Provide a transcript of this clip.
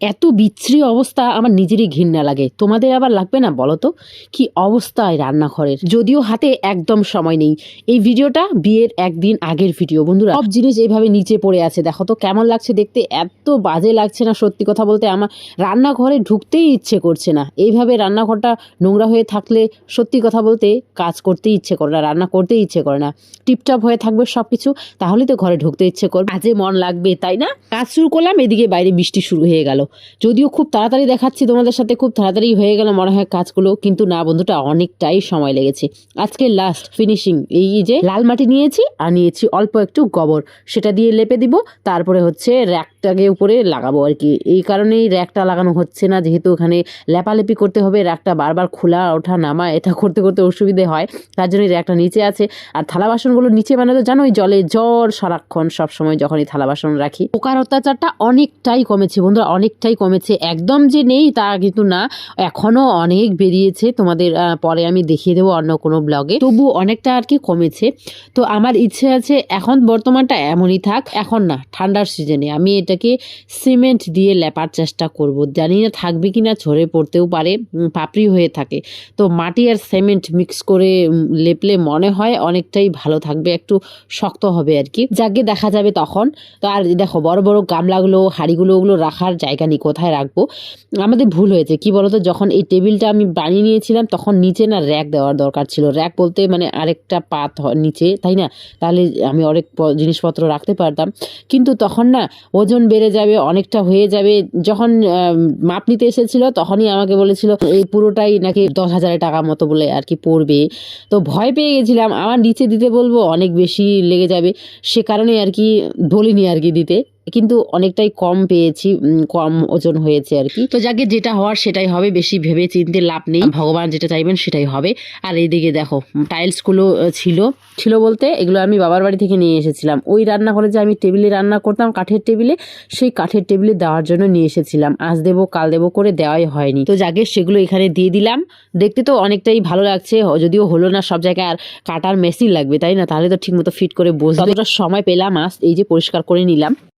এত বিচ্ছিরি অবস্থা আমার নিজেরই ঘৃণা লাগে। তোমাদের আবার লাগবে না বলো তো? কি অবস্থায় রান্নাঘরের? যদিও হাতে একদম সময় নেই। এই ভিডিওটা বিয়ের একদিন আগের ভিডিও বন্ধুরা। সব জিনিস এইভাবে নিচে পড়ে আছে, দেখো তো কেমন লাগছে দেখতে। এত বাজে লাগছে না সত্যি কথা বলতে। আমার রান্নাঘরে ঢুকতেই ইচ্ছে করছে না। এইভাবে রান্নাঘরটা নোংরা হয়ে থাকলে সত্যি কথা বলতে কাজ করতেই ইচ্ছে করে না, রান্না করতেই ইচ্ছে করে না। টিপটপ হয়ে থাকবে সব কিছু তাহলে তো ঘরে ঢুকতে ইচ্ছে করবে। আজে মন লাগবে, তাই না? কাজ শুরু করলাম, এদিকে বাইরে বৃষ্টি শুরু হয়ে গেল। যদিও খুব তাড়াতাড়ি দেখাচ্ছি তোমাদের সাথে, খুব তাড়াতাড়ি হয়ে গেল মনে হয় কাজগুলো। কিন্তু না বন্ধুটা, অনেকটাই সময় লেগেছে। আজকে লাস্ট ফিনিশিং এই যে লাল মাটি নিয়েছি, আর নিয়েছি অল্প একটু গোবর। সেটা দিয়ে লেপে দিব, তারপরে হচ্ছে র্যাকটাকে উপরে লাগাবো আর কি। এই কারণেই র্যাকটা লাগানো হচ্ছে না, যেহেতু ওখানে লেপালেপি করতে হবে র্যাকটা বারবার খোলা, ওঠা নামা এটা করতে করতে অসুবিধে হয়। তার জন্য র্যাকটা নিচে আছে। আর থালা বাসনগুলো নিচে তো জানোই জলে জ্বর সারাক্ষণ সবসময় যখনই থালা বাসন রাখি। পোকার অত্যাচারটা অনেকটাই কমেছে বন্ধুরা, অনেকটাই কমেছে। একদম যে নেই তা কিন্তু না এখনও অনেক বেরিয়েছে। তোমাদের পরে আমি দেখিয়ে দেবো অন্য কোনো ব্লগে। তবু অনেকটা আর কি কমেছে। তো আমার ইচ্ছে আছে, এখন বর্তমানটা এমনই থাক, এখন না, ঠান্ডার সিজনে। আমি এটাকে সিমেন্ট দিয়ে লেপার চেষ্টা করব। জানি না থাকবে কি না ঝরে পড়তেও পারে পাপড়ি হয়ে থাকে। তো মাটি আর সিমেন্ট মিক্স করে লেপলে মনে হয় অনেকটাই ভালো থাকবে, একটু শক্ত হবে আর কি। যাকে দেখা যাবে তখন। তো আর দেখো, বড় বড় গামলাগুলো, হাঁড়িগুলো, ওগুলো রাখার জায়গা নেই, কোথায় রাখব? আমাদের ভুল হয়েছে। কি বলতো, যখন এই টেবিলটা আমি বানিয়ে নিয়েছিলাম, তখন নিচে না র্যাক দেওয়ার দরকার ছিল। র্যাক বলতে মানে আরেকটা পাত নিচে, তাই না? তাহলে আমি অনেক জিনিসপত্র রাখতে পারতাম। কিন্তু তখন না, ওজন বেড়ে যাবে, অনেকটা হয়ে যাবে। যখন মাপ নিতে এসেছিল, তখনই আমাকে বলেছিল, এই পুরোটাই নাকি দশ হাজারের টাকা মতো বলে আর কি পড়বে। তো ভয় পেয়ে গেছিলাম। আমার নিচে দিতে বলব, অনেক বেশি লেগে যাবে। সে কারণে আর কি বলিনি আর কি দিতে। কিন্তু অনেকটাই কম পেয়েছি কম ওজন হয়েছে আর কি। তো যাকে যেটা হওয়ার সেটাই হবে বেশি ভেবে চিনতে লাভ নেই। ভগবান যেটা চাইবেন সেটাই হবে। আর এইদিকে দেখো টাইলসগুলো ছিল। ছিল বলতে এগুলো আমি বাবার বাড়ি থেকে নিয়ে এসেছিলাম। ওই রান্নাঘরে যে আমি টেবিলে রান্না করতাম কাঠের টেবিলে সেই কাঠের টেবিলে দেওয়ার জন্য নিয়ে এসেছিলাম। আজ দেবো কাল দেবো করে দেওয়াই হয়নি। তো যাকে সেগুলো এখানে দিয়ে দিলাম দেখতে তো অনেকটাই ভালো লাগছে। যদিও হলো না সব জায়গায় আর কাটার মেশিন লাগবে তাই না? তাহলে তো ঠিকমতো ফিট করে বসবে। সময় পেলাম আজ এই যে পরিষ্কার করে নিলাম।